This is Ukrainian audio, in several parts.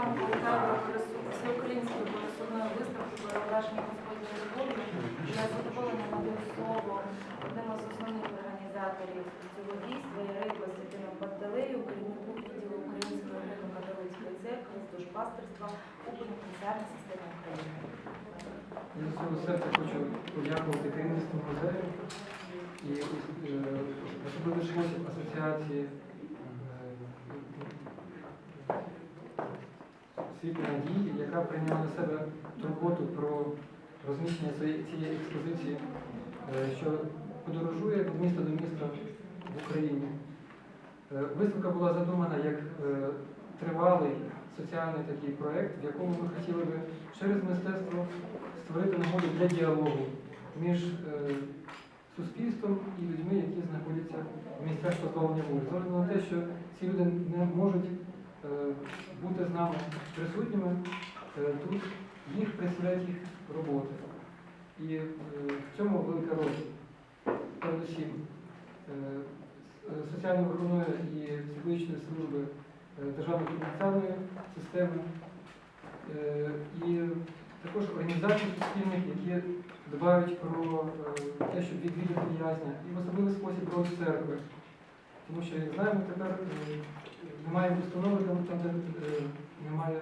рамках всеукраїнської пересувної виставки переображення Господньої любові я задоволена надаю слово одному з основних організаторів цього дійства Єрей Костянтину Багдалею, керівнику відділу Української греко-католицької церкви з душпастерства у пенітенціарній системі України. Я з цього серця хочу подякувати керівництву музею і е, спосіб асоціації е, світло надії, яка прийняла на себе турботу про розміщення цієї експозиції, е, що подорожує від міста до міста в Україні. Е, Виставка була задумана як е, тривалий соціальний такий проєкт, в якому ми хотіли би через мистецтво створити нагоду для діалогу між суспільством і людьми, які знаходяться в місцях позбавлення волі. З на те, що ці люди не можуть бути з нами присутніми, е, тут їх представляють їх роботи. І е, в цьому велика роль, передусім, е, с- соціальної охорони і психологічної служби е, Державної пенітенціарної системи. Е, І також організацій суспільних, які дбають про е, те, щоб відвідати в'язня, і в особливий спосіб роль церкви. Тому що, як знаємо, тепер е, немає установи там, де е, немає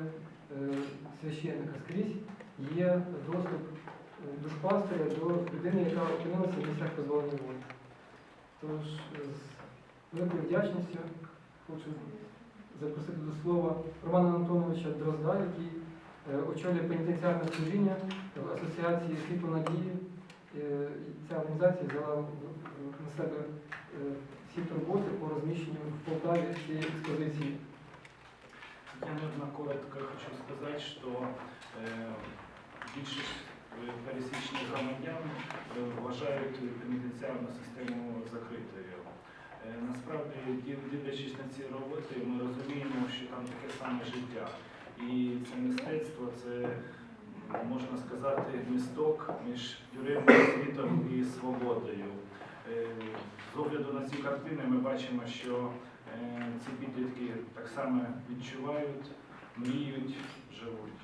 е, священника. Скрізь є доступ душпастиря до людини, яка опинилася в місцях позбавлення волі. Тож з великою вдячністю хочу запросити до слова Романа Антоновича Дрозда, який очолює пенітенціарне служіння в Асоціації Світло Надії. Ця організація взяла на себе всі турботи по розміщенню в Полтаві цієї експозиції. Я нужно коротко хочу сказать, что э, більшість пересічних громадян е, вважають пенітенціарну систему закритою. Е, Насправді, дивлячись на ці роботи, ми розуміємо, що там таке саме життя. І це мистецтво, це можна сказати місток між тюремним світом і свободою. Е, З огляду на ці картини ми бачимо, що Е, ці підлітки так само відчувають, мріють, живуть.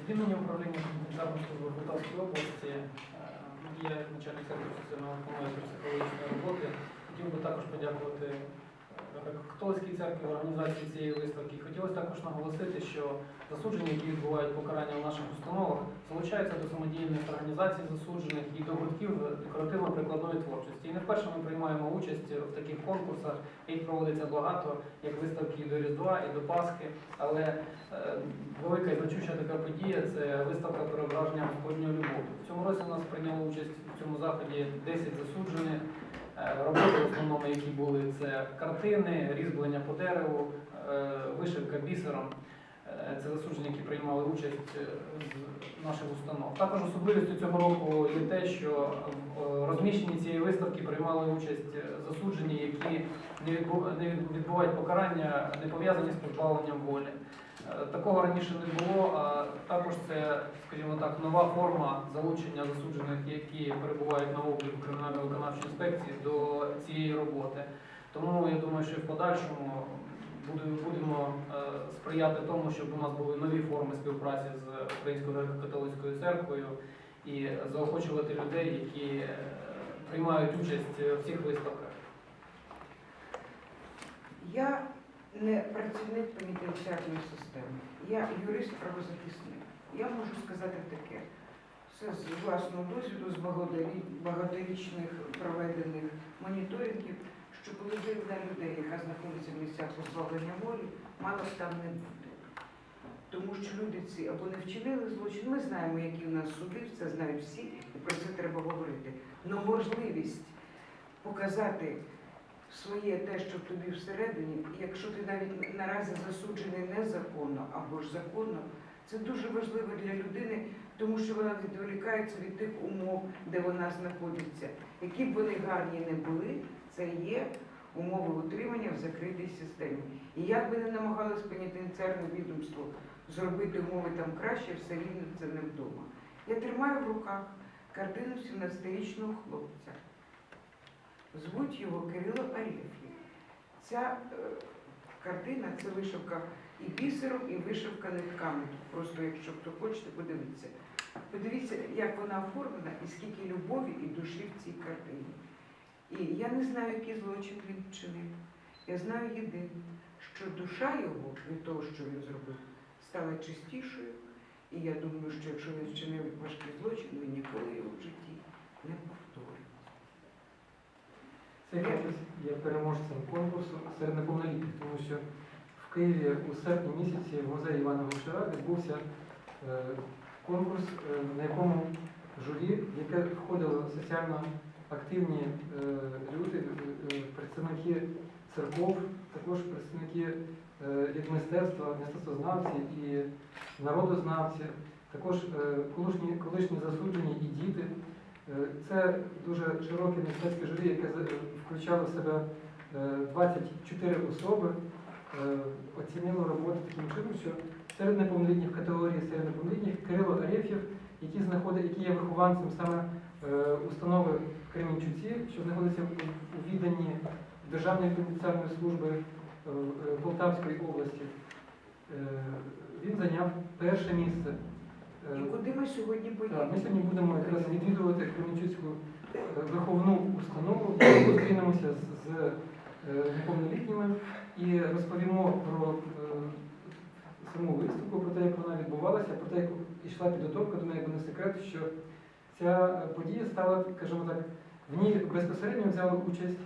Від імені управління служби Полтавської області е, є начальник сектору соціальної допомоги психологічної роботи. Хотів би також подякувати е, католицькій церкві в організації цієї виставки. Хотілося також наголосити, що засуджені, які відбувають покарання в наших установах, залучаються до самодійних організацій засуджених і до гуртків декоративно-прикладної творчості. І не вперше ми приймаємо участь в таких конкурсах. Їх проводиться багато, як виставки і до Різдва, і до Пасхи. Але е, велика і значуща така подія це виставка переображення Господньої любові. В цьому році у нас прийняло участь в цьому заході 10 засуджених. Е, Роботи в основному, які були, це картини, різьблення по дереву, е, вишивка бісером. Е, Це засуджені, які приймали участь з наших установ. Також особливістю цього року є те, що в розміщенні цієї виставки приймали участь засуджені, які не відбувають покарання, не пов'язані з позбавленням волі. Такого раніше не було, також це, скажімо так, нова форма залучення засуджених, які перебувають на обліку кримінально-виконавчої інспекції до цієї роботи. Тому я думаю, що в подальшому будемо е, сприяти тому, щоб у нас були нові форми співпраці з Українською греко-католицькою церквою і заохочувати людей, які е, приймають участь в цих виставках. Я не працівник пенітенціарної системи, я юрист-правозахисник. Я можу сказати таке. Все з власного досвіду, з багаторічних проведених моніторингів, що коли виявлена людей, яка знаходиться в місцях позбавлення волі, мало там не буде. Тому що люди ці або не вчинили злочин. Ми знаємо, які в нас суди, це знають всі, і про це треба говорити. Но можливість показати своє те, що тобі всередині, якщо ти навіть наразі засуджений незаконно або ж законно, це дуже важливо для людини, тому що вона відволікається від тих умов, де вона знаходиться. Які б вони гарні не були, це є умови утримання в закритій системі. І як би не намагалось пенітенціарне відомство зробити умови там краще, все рівно це не вдома. Я тримаю в руках картину 17-річного хлопця. Звуть його Кирило Арєф'єв. Ця е, картина це вишивка і бісером, і вишивка нитками. Просто, якщо хто хочете, подивитися. Подивіться, як вона оформлена і скільки любові і душі в цій картині. І я не знаю, який злочин він вчинив. Я знаю єдине, що душа його від того, що він зробив, стала чистішою. І я думаю, що якщо він вчинив важкий злочин, він ніколи його в житті не повторить. Цей хлопець є переможцем конкурсу серед неповнолітніх, тому що в Києві у серпні місяці в музеї Івана Гошера відбувся е, конкурс, е, на якому журі, в яке входили соціально активні е, люди, представники церков, також представники від мистецтва, мистецтвознавці і народознавці, також колишні, колишні засуджені і діти. Е, Це дуже широке мистецьке журі, яке включало в себе е, 24 особи, е, оцінило роботу таким чином, що серед неповнолітніх категорій, серед неповнолітніх Кирило Арефєв, який знаходить, який є вихованцем саме е, установи в Кремінчуці, що знаходиться у, відданні Державної пенітенціарної служби е, е, Полтавської області. Е, Він зайняв перше місце. Е, І куди ми сьогодні так, поїдемо? ми сьогодні будемо якраз відвідувати Кременчуцьку е, виховну установу, зустрінемося з, з е, неповнолітніми і розповімо про саму виставку, про те, як вона відбувалася, про те, як йшла підготовка до неї, бо не секрет, що ця подія стала, скажімо так, в ній безпосередньо взяла участь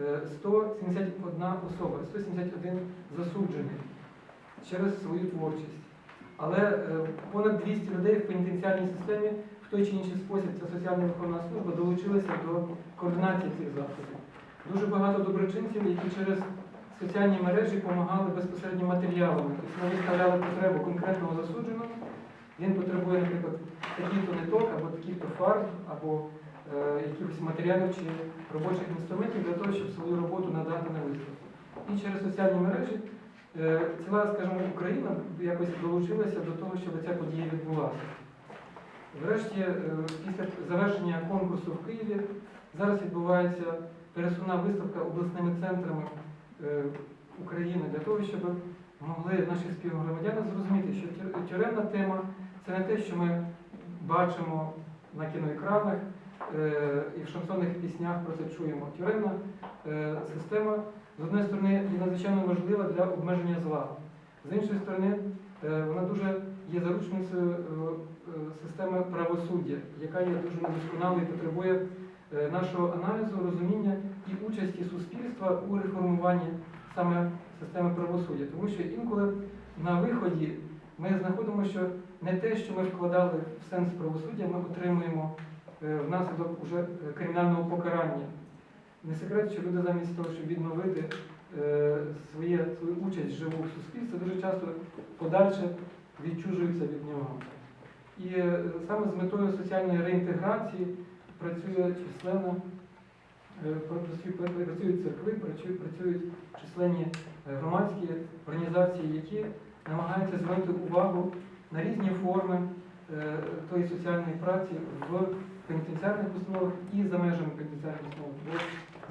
е, 171 особа, 171 засуджений через свою творчість. Але е, понад 200 людей в пенітенціарній системі в той чи інший спосіб ця соціальна виховна служба долучилася до координації цих заходів. Дуже багато доброчинців, які через соціальні мережі допомагали безпосередньо матеріалами. Тобто вони виставляли потребу конкретного засудженого. Він потребує, наприклад, такий-то ниток, або таких-то фарб, або е, якихось матеріалів чи робочих інструментів для того, щоб свою роботу надати на виставку. І через соціальні мережі ціла, скажімо, Україна якось долучилася до того, щоб ця подія відбулася. Врешті, е, після завершення конкурсу в Києві, зараз відбувається пересувна виставка обласними центрами е, України для того, щоб могли наші співгромадяни зрозуміти, що тюремна тема це не те, що ми бачимо на кіноекранах е, і в шансонних піснях про це чуємо. Тюремна е, система з однієї сторони є надзвичайно важлива для обмеження зла. З іншої сторони, е, вона дуже є заручницею е, е, системи правосуддя, яка є дуже недосконалою і потребує нашого аналізу, розуміння і участі суспільства у реформуванні саме системи правосуддя. Тому що інколи на виході ми знаходимо, що не те, що ми вкладали в сенс правосуддя, ми отримуємо внаслідок уже кримінального покарання. Не секрет, що люди замість того, щоб відновити е, своє, свою участь живу в суспільстві, дуже часто подальше відчужуються від нього. І е, саме з метою соціальної реінтеграції працює численно, е, працюють, церкви, працюють, працюють численні е, громадські організації, які намагаються звернути увагу на різні форми е, тої соціальної праці в пенітенціарних установах і за межами пенітенціарних установ.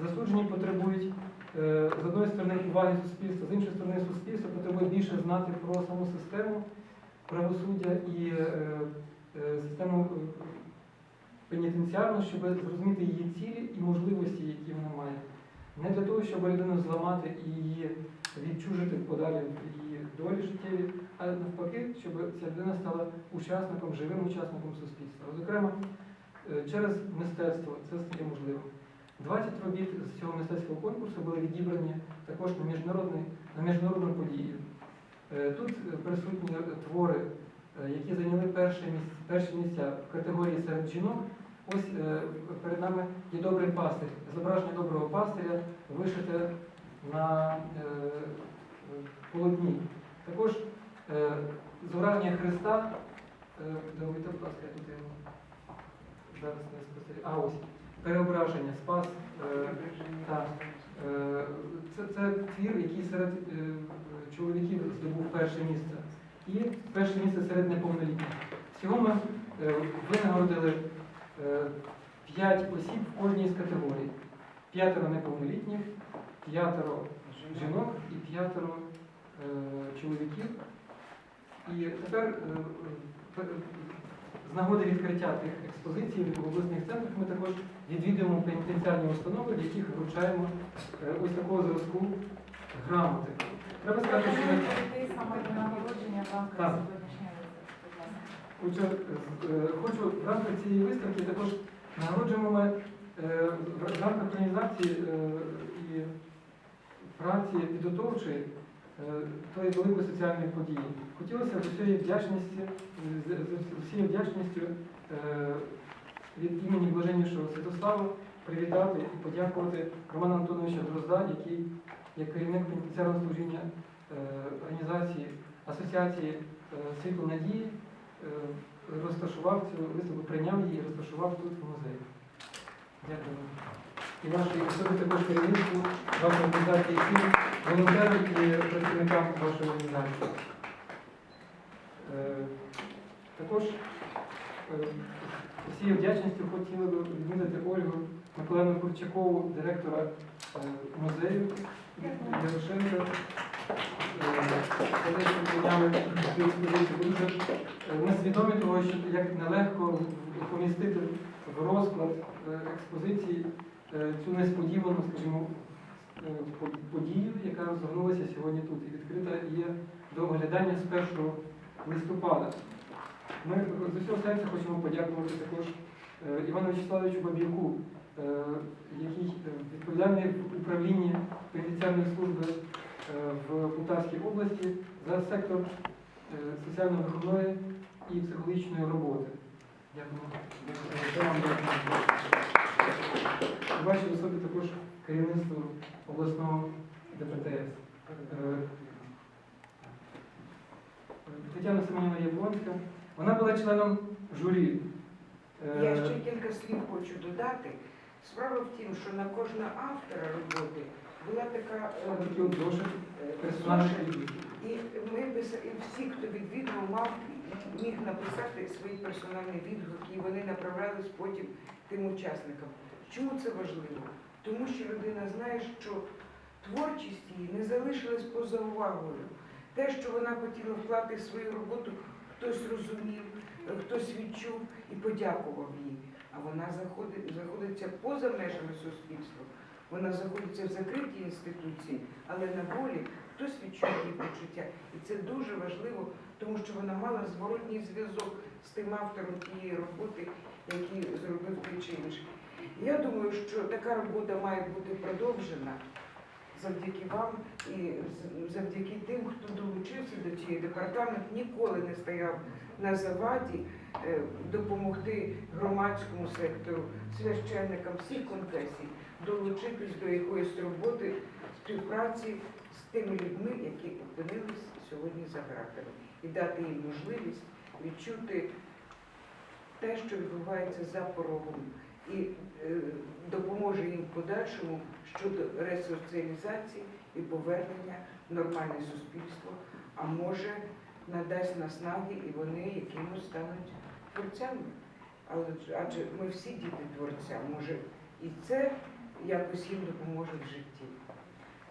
Засуджені потребують е, з одної сторони уваги суспільства, з іншої сторони суспільство потребує більше знати про саму систему правосуддя і е, е, систему пенітенціарну, щоб зрозуміти її цілі і можливості, які вона має. Не для того, щоб людину зламати і її відчужити подалі в її долі життєві, а навпаки, щоб ця людина стала учасником, живим учасником суспільства. Зокрема, через мистецтво це стає можливим. 20 робіт з цього мистецького конкурсу були відібрані також на міжнародний, на міжнародну подію. Е, Тут присутні твори, е, які зайняли перші місця, перші місця в категорії серед жінок. Ось е, перед нами є добрий пастир. Зображення доброго пастиря вишите на полотні. Також зображення Христа, давайте, будь ласка, я тут його зараз не спостерігаю. А ось переображення, спас. е. Е, Це, це твір, який серед е, чоловіків здобув перше місце. І перше місце серед неповнолітніх. Всього ми винагородили е, п'ять осіб в кожній з категорій. П'ятеро неповнолітніх, п'ятеро жінок і п'ятеро чоловіків. І тепер з нагоди відкриття тих експозицій в обласних центрах ми також відвідуємо пенітенціарні установи, в яких вручаємо е, ось такого зразку грамоти. Треба сказати, що саме нагородження рамках сьогоднішньої. Будь ласка. Хочу, е, в рамках цієї виставки також нагороджуємо ми е, в рамках організації е, і праці підготовчої е, тої великої соціальної події. Хотілося з усією вдячністю, з, усією вдячністю е, від імені Блаженнішого Святослава привітати і подякувати Романа Антоновича Дрозда, який як керівник пенітенціарного служіння е, організації Асоціації е, Світло Надії е, розташував цю виставку, прийняв її і розташував тут в музеї. Дякую. І вашій особі також керівництву, вашої організації, всім волонтерам і працівникам вашої організації. Е, Також е, з усією вдячністю хотіли б відмітити Ольгу Миколаївну Курчакову, директора е, музею Ярошенка. Ми свідомі того, що як нелегко помістити в розклад експозиції цю несподівану, скажімо, е, подію, яка розгорнулася сьогодні тут і відкрита є до оглядання з 1 листопада. Ми з усього серця хочемо подякувати також е, Івану Вячеславовичу Бабірку, е, який е, відповідальний в управлінні пенітенціарної служби е, в Полтавській області за сектор е, соціально-виховної і психологічної роботи. Дякую. У вашій особі також керівництво обласного ДПТС. Е, Тетяна Семенівна Яблонська. Вона була членом журі. Е, Я ще кілька слів хочу додати. Справа в тім, що на кожного автора роботи була така е, зошит е, відгук. І ми і всі, хто відвідував, мав міг написати свої персональні відгуки, і вони направлялись потім тим учасникам. Чому це важливо? Тому що людина знає, що творчість її не залишилась поза увагою. Те, що вона хотіла вклати в свою роботу, хтось розумів, е, хтось відчув і подякував їй. А вона заходить, знаходиться поза межами суспільства. Вона знаходиться в закритій інституції, але на волі хтось відчув її почуття. І це дуже важливо, тому що вона мала зворотній зв'язок з тим автором тієї роботи, який зробив той чи інший. Я думаю, що така робота має бути продовжена завдяки вам і завдяки тим, хто долучився до цієї департамент, ніколи не стояв на заваді е, допомогти громадському сектору, священникам всіх конфесій долучитись до якоїсь роботи співпраці з тими людьми, які опинились сьогодні за ґратами, і дати їм можливість відчути те, що відбувається за порогом, і е, допоможе їм в подальшому щодо ресоціалізації і повернення в нормальне суспільство, а може надасть наснаги і вони якимось стануть творцями. Але адже ми всі діти творця, може і це якось їм допоможе в житті.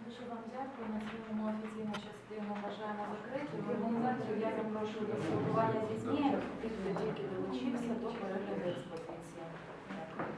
Дуже вам дякую. На цьому офіційну частину вважаємо закритою. Організацію я запрошую до спілкування зі ЗМІ, тих, хто тільки долучився до перегляду експозиції. Дякую.